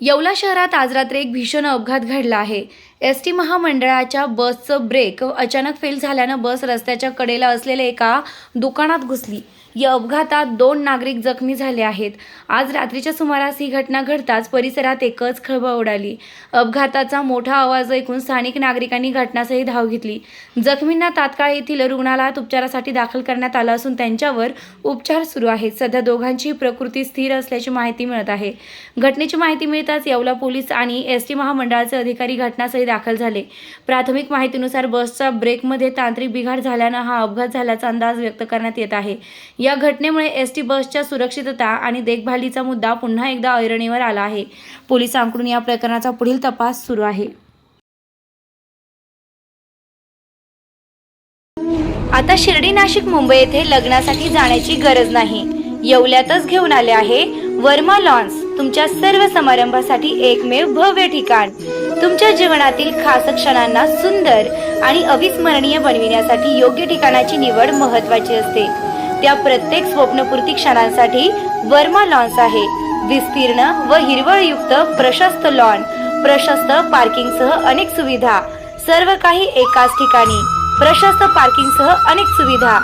येवला शहरात आज रात्री एक भीषण अपघात घडला आहे. एस टी महामंडळाच्या बसचं ब्रेक अचानक फेल झाल्यानं बस रस्त्याच्या कडेला असलेल्या एका दुकानात घुसली. या अपघातात दोन नागरिक जखमी झाले आहेत. आज रात्रीच्या सुमारास ही घटना घडताच परिसरात एकच खळबळ उडाली. अपघाताचा मोठा आवाज ऐकून स्थानिक नागरिकांनी घटनास्थळी धाव घेतली. जखमींना तात्काळ येथील रुग्णालयात उपचारासाठी दाखल करण्यात आलं असून त्यांच्यावर उपचार सुरू आहेत. सध्या दोघांची प्रकृती स्थिर असल्याची माहिती मिळत आहे. घटनेची माहिती मिळताच येवला पोलीस आणि एस टी महामंडळाचे अधिकारी घटनास्थळी दाखल झाले. प्राथमिक माहितीनुसार बसच्या ब्रेकमध्ये तांत्रिक बिघाड झाल्यानं हा अपघात झाल्याचा अंदाज व्यक्त करण्यात येत आहे. या घटनेमुळे एस टी बसच्या सुरक्षितता आणि देखभालीचा मुद्दा पुन्हा एकदा ऐरणीवर आला आहे. पोलिसांकडून या प्रकरणाचा पुढील तपास सुरू आहे. आता शिर्डी नाशिक मुंबई येथे लग्नासाठी जाण्याची गरज नाही. येवल्यातच घेऊन आले आहे वर्मा लॉन्स तुमच्या सर्व समारंभासाठी एकमेव भव्य ठिकाण. तुमच्या जीवनातील खास क्षणांना सुंदर आणि अविस्मरणीय बनविण्यासाठी योग्य ठिकाणाची निवड महत्वाची असते. त्या प्रत्येक स्वप्नपूर्ती क्षणांसाठी वर्मा लॉन्स आहे. विस्तीर्ण व हिरवळयुक्त प्रशस्त लॉन प्रशस्त पार्किंगसह अनेक सुविधा सर्व काही एकाच ठिकाणी. प्रशस्त पार्किंगसह अनेक सुविधा.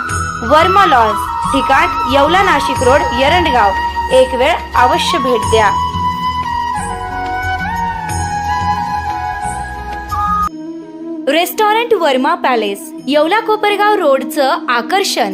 वर्मा लॉन्स ठिकाण येवला नाशिक रोड यरंडगाव. एक वेळ अवश्य भेट द्या. रेस्टॉरंट वर्मा पॅलेस येवला कोपरगाव रोडचं आकर्षण.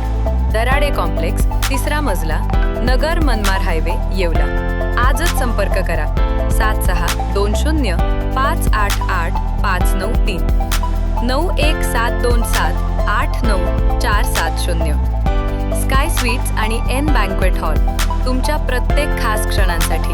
दराडे कॉम्प्लेक्स तिसरा मजला नगर मनमार हायवे येवला. आजच संपर्क करा. सात सहा दोन शून्य पाच आठ आठ पाच नऊ तीन. नऊ एक सात दोन सात आठ नऊ चार सात शून्य. स्काय स्वीट्स आणि एन बँक्वेट हॉल तुमच्या प्रत्येक खास क्षणांसाठी.